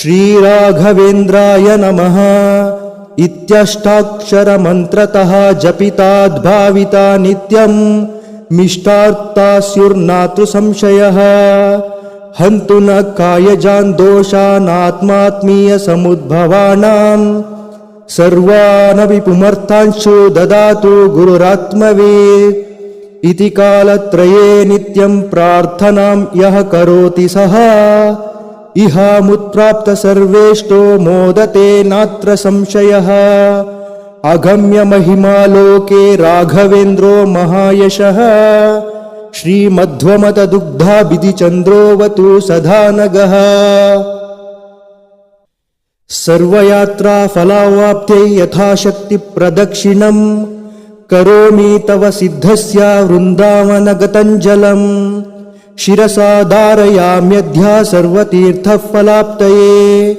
श्रीराघवेन्द्राय नमः। इत्यष्टाक्षरमन्त्रतः जपिताद्भाविता नित्यम्। मिष्टार्ता संशयः हन्तु न कायजान् दोषानात्मात्मीयसमुद्भवानाम् सर्वानपि पुमर्थांशु ददातु गुरुरात्मवेत् इति कालत्रये नित्यं प्रार्थनां यः करोति सः इहामुत्प्राप्त सर्वेष्टो मोदते नात्र संशयः। अगम्य महिमा लोके राघवेन्द्रो महायशः। श्रीमध्वमतदुग्धाभिधिचन्द्रोऽवतु सदानगः। सर्वयात्राफलावाप्त्यै यथाशक्तिप्रदक्षिणम्। करोमि तव सिद्धस्य वृन्दावनगतञ्जलम् शिरसा धारयाम्यध्या सर्वतीर्थफलाप्तये।